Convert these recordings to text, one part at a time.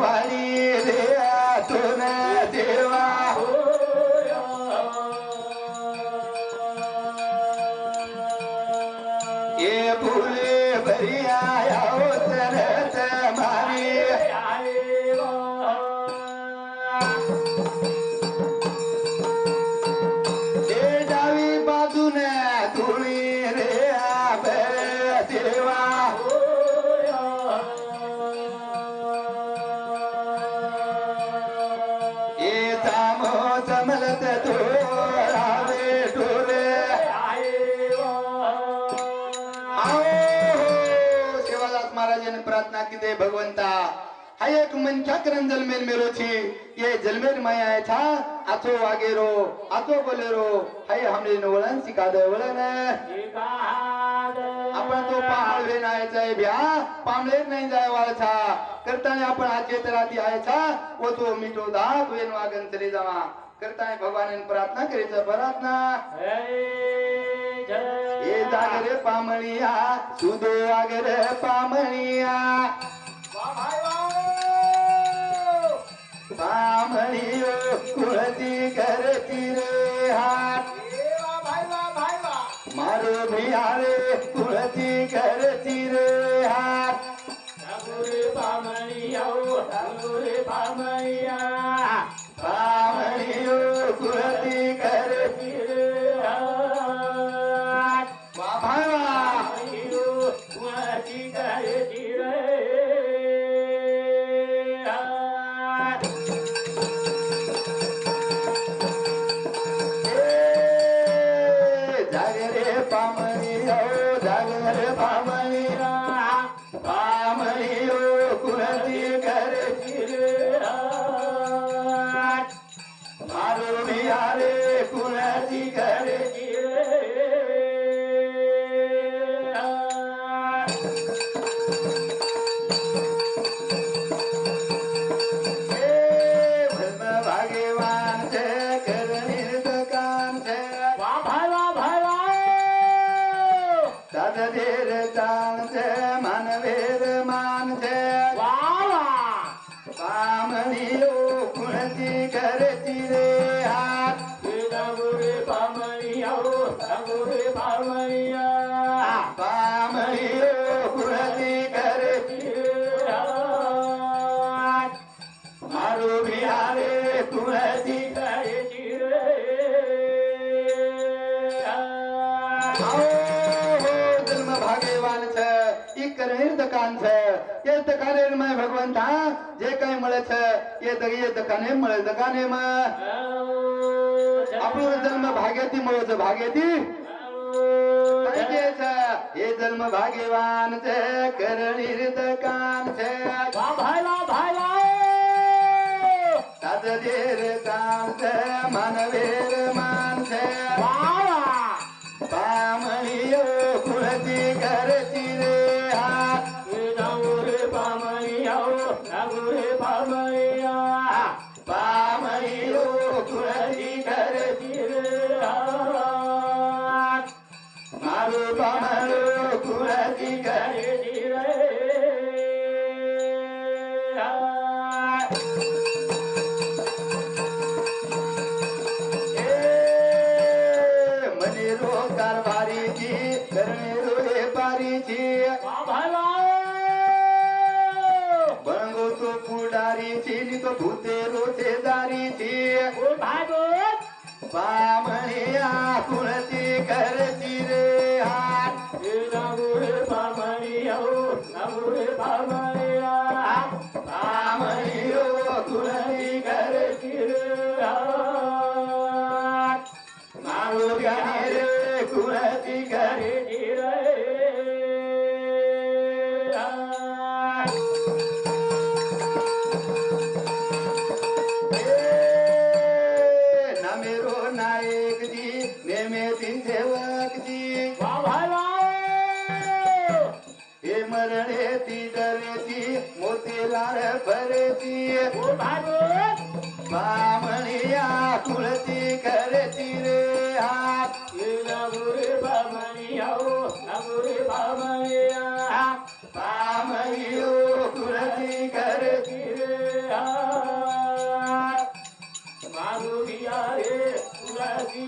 वाली दे भगवंता? हा एक मनच्या करन जलमेर मेरो छी ये जलमेर माया आया था आथो वागेरो आथो बोलेरो हाय हमने नवळन सिखा दे वलन आपण तो पहाडवे नाही जाय भ्या. पामलेर नाही जाय वाळछा करताने आपण आचे तराती आयछा वो तो मिटो दाग वेन वागन चले जावा. करताने भगवान प्रार्थना करीच प्रार्थना. ये जागरे पामणिया सुदो आगरे पामणिया. पामणियो कुळती करती रे हात. मारो भियारे कुळती करती जागरे पामणिया करती करती रे येत का रे माय भगवंता? जे काही मळेच येत येत का नाही मळेच का नाही मा? आपलं जन्म भाग्याती मळच भाग्याती. हे जन्म भाग्यवान छे करणी रित कान छे भायला भायला कान कांत मानवेर मा ಬಾಮಣಿಯ ಕುಳತಿ ಕರೆತಿರೆ ನಗುವೆ ಬಾಮಣಿಯೋ ನಗುವೆ ಬಾಮಣಿಯ ಬಾಮಣಿಯೋ ಕುಳತಿ ಕರೆತಿರೆ ಮಾರು ಗಣಿರೆ ಕುಳತಿ ಕರೆತಿರೆ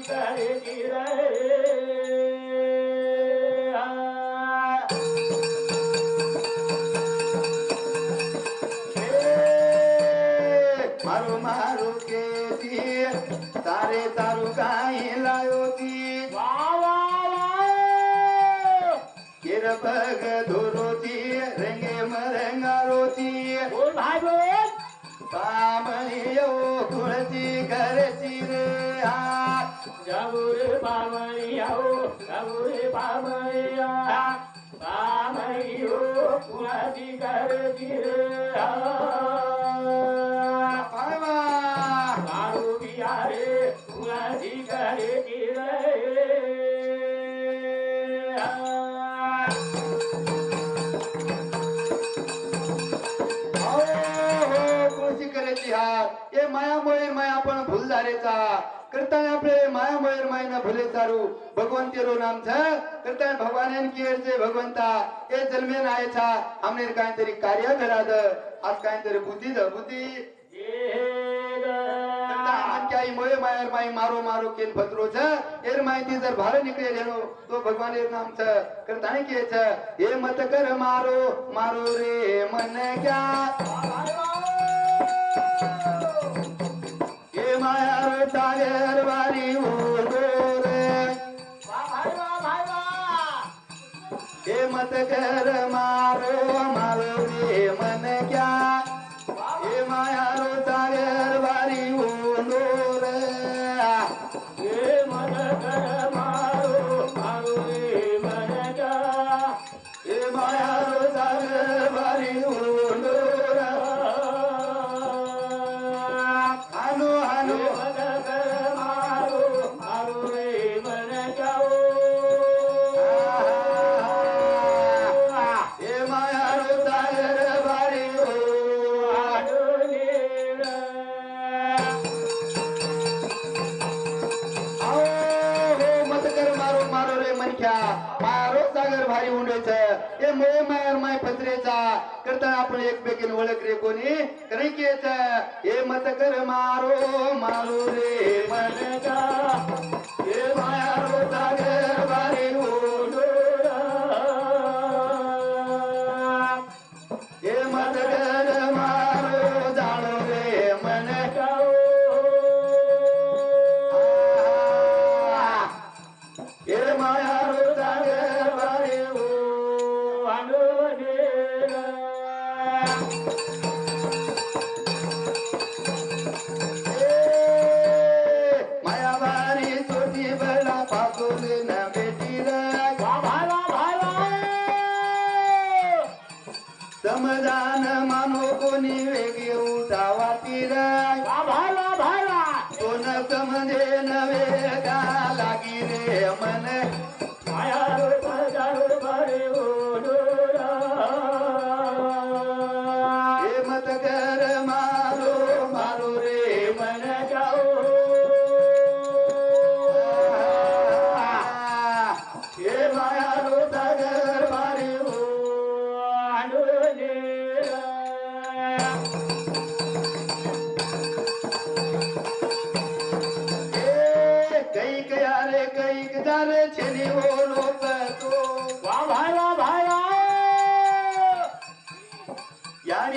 தருகிறார் गौरी पामया पामयो कुणाची करती रे. मारू बिया रे. हो, हो, कुणाची करती रे माया आपण भूल झालेचा ए मायामुळे माया आपण भूलधारेचा करताना आपले मायामुळे मायना भुले चारू भगवंत तेरो नाम छ. करताना भगवान केरचे भगवंता. ए जन्मेन आहे छा. आमने काहीतरी कार्य घराद आज काहीतरी बुद्धी द बुद्धी. आई मोये मायर माई मारो मारो केन फतरो छ. एर माहिती जर भार निकले रेनो तो भगवान एर नाम छ. करताना के छ? हे मत कर मारो मारो रे मन क्या? हे मत मारो मारो तीर नवे का लागी रे मन?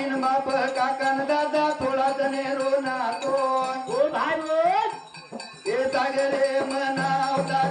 यारीन बाप काकान दादा थोडा जने रोना तो हे सागरे मनावतारी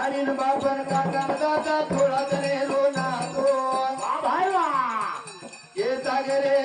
यारीन बापन काकान दादा थोडा जने रोना तो. हे सागरे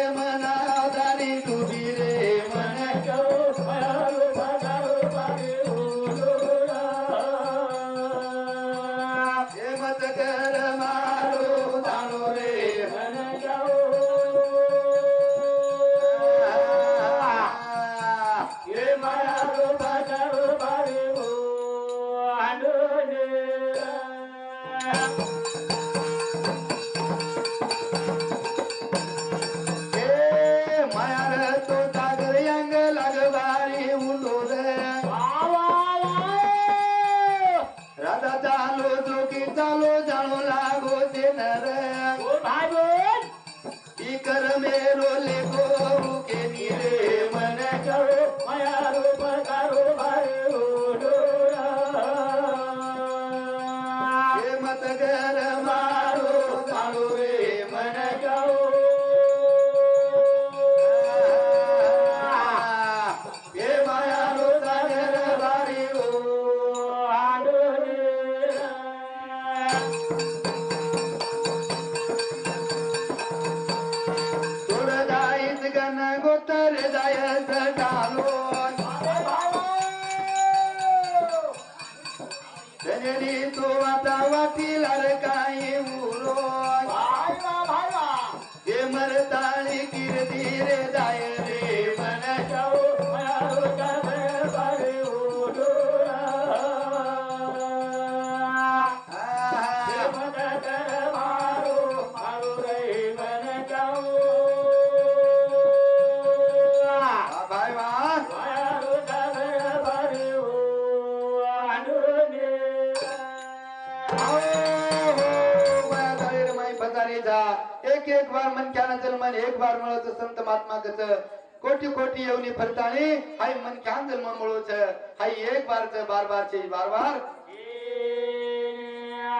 एक बार मन क्या जल मन एक बार मळो संत महात्मा गच कोटी कोटी येवनी फरताणी हाय मन क्या जल मन मळो हाय एक बार च बार बार चे बार बार.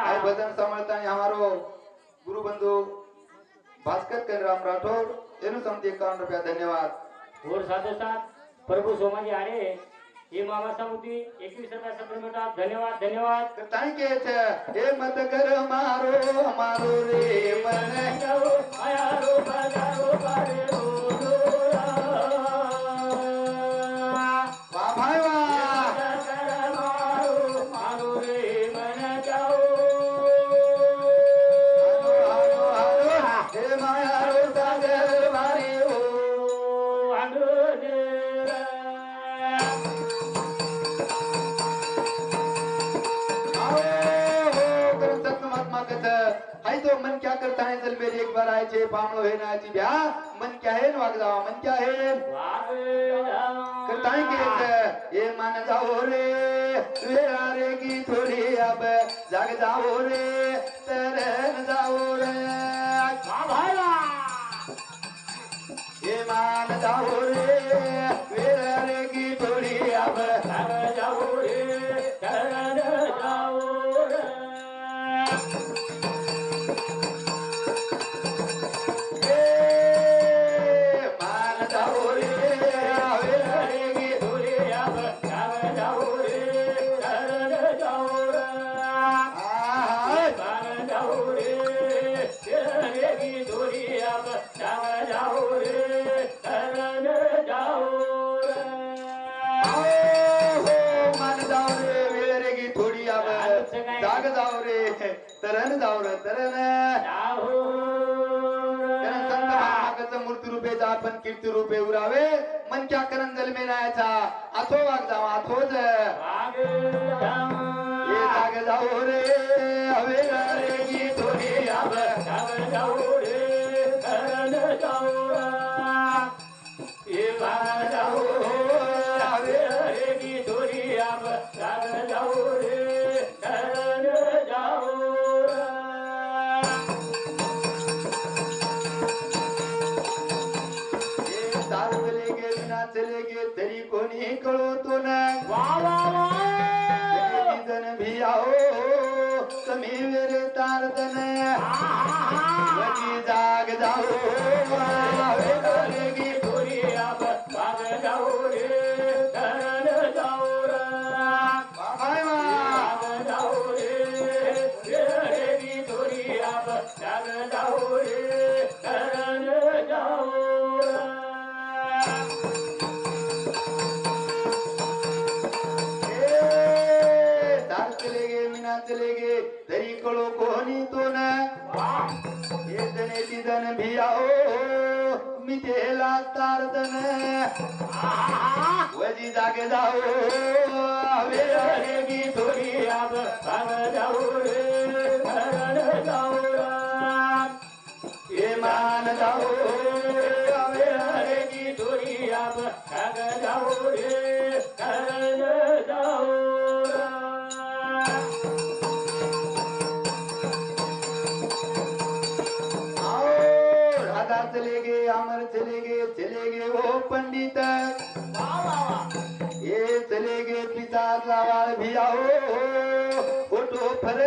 हाय भजन समर्थाणी हमारो गुरु बंधु भास्कर कनराम राठौर एनु समते 51 रुपया धन्यवाद. और साथ साथ प्रभु सोमाजी आरे एकवीस धन्यवाद धन्यवाद. थँक यू हे मत कर मारो मारो रे मन. आया रो बाजा रो बारे मन क्या करता है? जल मेरी एक बार आए छे पामळो हे नाची ब्या। मन क्या है वाग जावा मन क्या है? करता है के ये मान जाओ रे रे की थोड़ी अब जाग जाओ रे तरन जाओ रे। ये मान जाओ रे आपण कीर्ती रूपे उरावे. मन क्या करन जल में नायाचा आथो वाग जावा. आथोच ये जाग जाओ रे. वजी जागे जाओ जाऊ रे की थोडी मान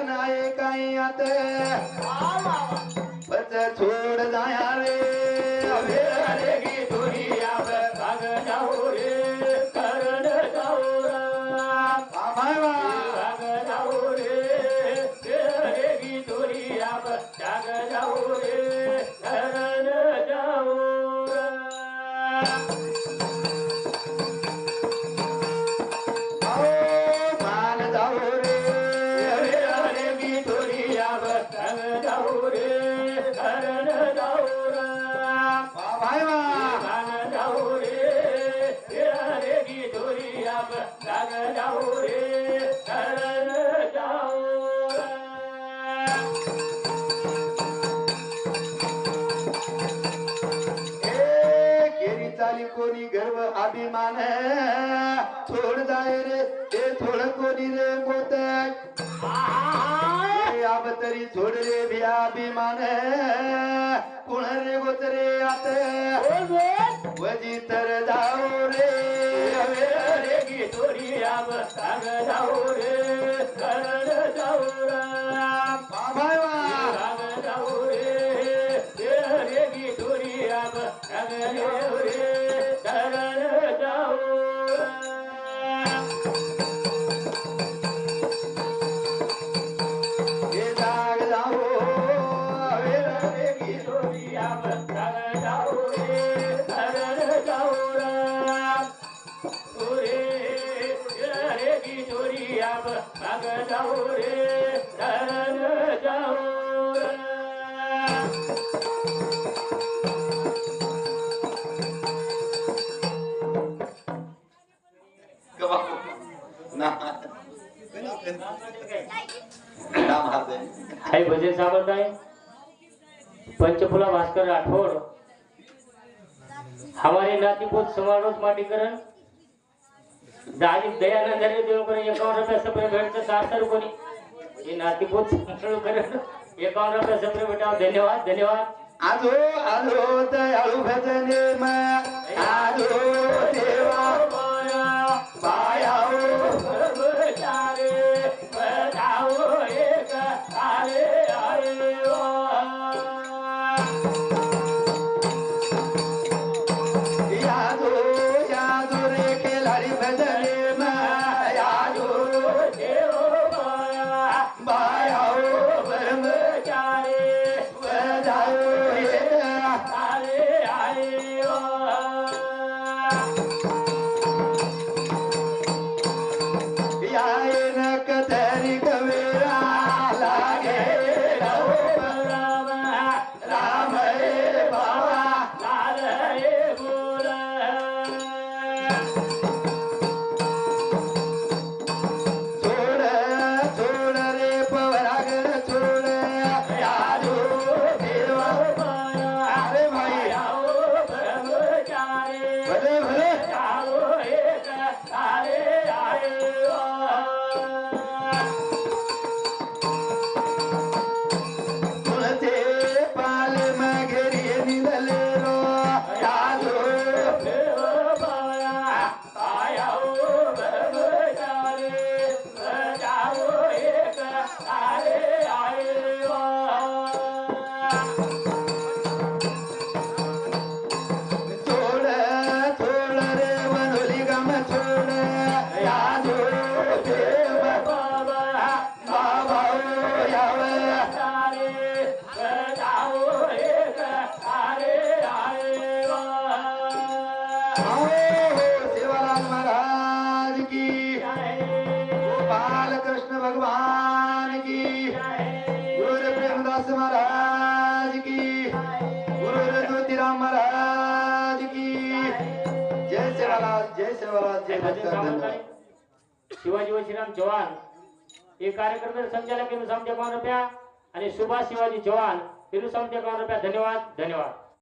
नाही काही आता पच छोड जाया रे अभिमान थोड जाय रे ते थोड कोणी रे मोते आब तरी थोड रे भी अभिमान कुण रे गोतरे आत वजी तर जाओ रे हवे रे की थोडी आब सांग जाओ रे पंचफुला भास्कर राठौर हमारे नातीपोत समारोह स्मार्टीकरण राजीव दयानंद हरे देवकरण एकावन रुपये सपरे भेट चार सौ रुपये. ये एकावन रुपये सपरे भेटाव धन्यवाद धन्यवाद. आजो शिवाजी वशिराम चव्हाण हे कार्यक्रम संचालक आमच्या पाहून रुपया आणि सुभाष शिवाजी चव्हाण हिंदू संस्थेकडून रुपया. धन्यवाद धन्यवाद.